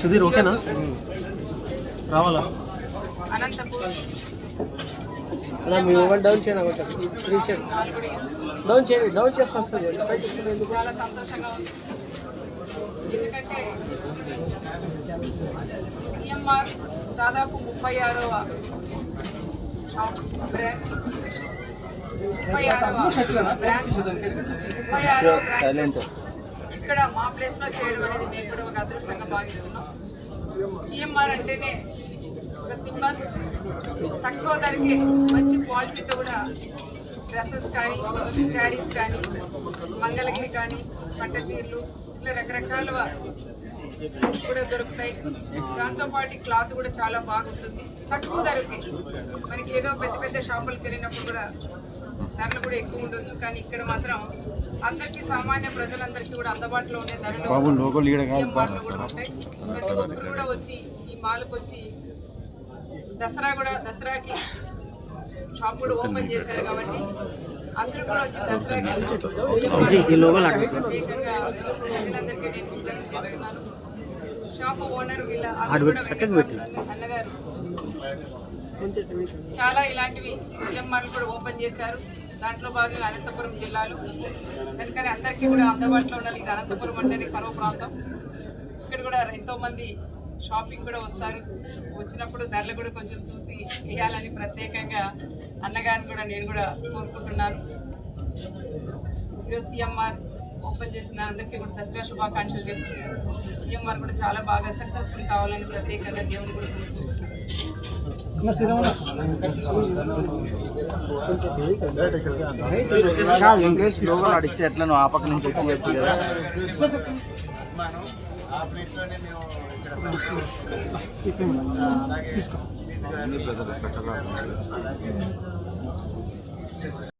సుధీర్ ఓకేనా? రావాలా? అలా మీ మొబైల్ డౌన్ చేయండి డౌన్ చేయండి డౌన్ చేస్తే వస్తుంది. పైకి వస్తుంది ఎందుకు? చాలా సంతోషంగా ఉంది ఎందుకంటే సిఎంఆర్ దాదాపు ముప్పై ఆరవ షాప్ బ్రాంచ్. ముప్పై ఆరవ బ్రాంచ్. ముప్పై ఆరవ బ్రాంచ్ ఇక్కడ మా ప్లేస్లో చేయడం అనేది మేము కూడా ఒక అదృష్టంగా భావిస్తున్నాం. సిఎంఆర్ అంటేనే ఒక సింబల్. తక్కువ ధరకే మంచి క్వాలిటీతో కూడా డ్రెస్సెస్ కానీ శారీస్ కానీ మంగళగిరి కానీ పట్ట చీరలు ఇట్లా రకరకాల కూడా దొరుకుతాయి. దాంతో పాటు క్లాత్ కూడా చాలా బాగుంటుంది. తక్కువ ధరకే. మనకి ఏదో పెద్ద పెద్ద షాపులకు వెళ్ళినప్పుడు కూడా ధరలు కూడా ఎక్కువ ఉండొచ్చు. కానీ ఇక్కడ మాత్రం అందరికీ సామాన్య ప్రజలందరికీ కూడా అందుబాటులో ఉండే ధరలు మాల్లో కూడా ఉంటాయి. ప్రతి ఒక్కరు కూడా వచ్చి ఈ మాల్కి వచ్చి దసరా కూడా దసరాకి షాప్ కూడా ఓపెన్ చేశారు కాబట్టి అందరూ కూడా వచ్చి దసరాకి ప్రజలందరికీ నేను విజ్ఞప్తి చేస్తున్నాను. షాప్ ఓనర్ వీళ్ళ. అన్నగారు. చాలా ఇలాంటివి సీఎంఆర్లు కూడా ఓపెన్ చేశారు. దాంట్లో భాగంగా అనంతపురం జిల్లాలో కనుకనే అందరికీ కూడా అందుబాటులో ఉండాలి. ఇది అనంతపురం అంటేనే కరువు ప్రాంతం. ఇక్కడ కూడా ఎంతోమంది షాపింగ్ కూడా వస్తారు. వచ్చినప్పుడు ధరలు కూడా కొంచెం చూసి వేయాలని ప్రత్యేకంగా అన్నగారిని కూడా నేను కూడా కోరుకుంటున్నాను. ఈరోజు సీఎంఆర్ ఓపెన్ చేసిన అందరికీ కూడా దసరా శుభాకాంక్షలు చెప్తున్నాను సీఎంఆర్ కూడా చాలా బాగా సక్సెస్ఫుల్ కావాలని ప్రత్యేకంగా దేవుని కూడా కోరుకుంటున్నాను. ఇంగ్లీష్ లోగోలు అడిగితే ఎట్లా నువ్వు ఆ పక్క నుంచి వచ్చి కదా. అలాగే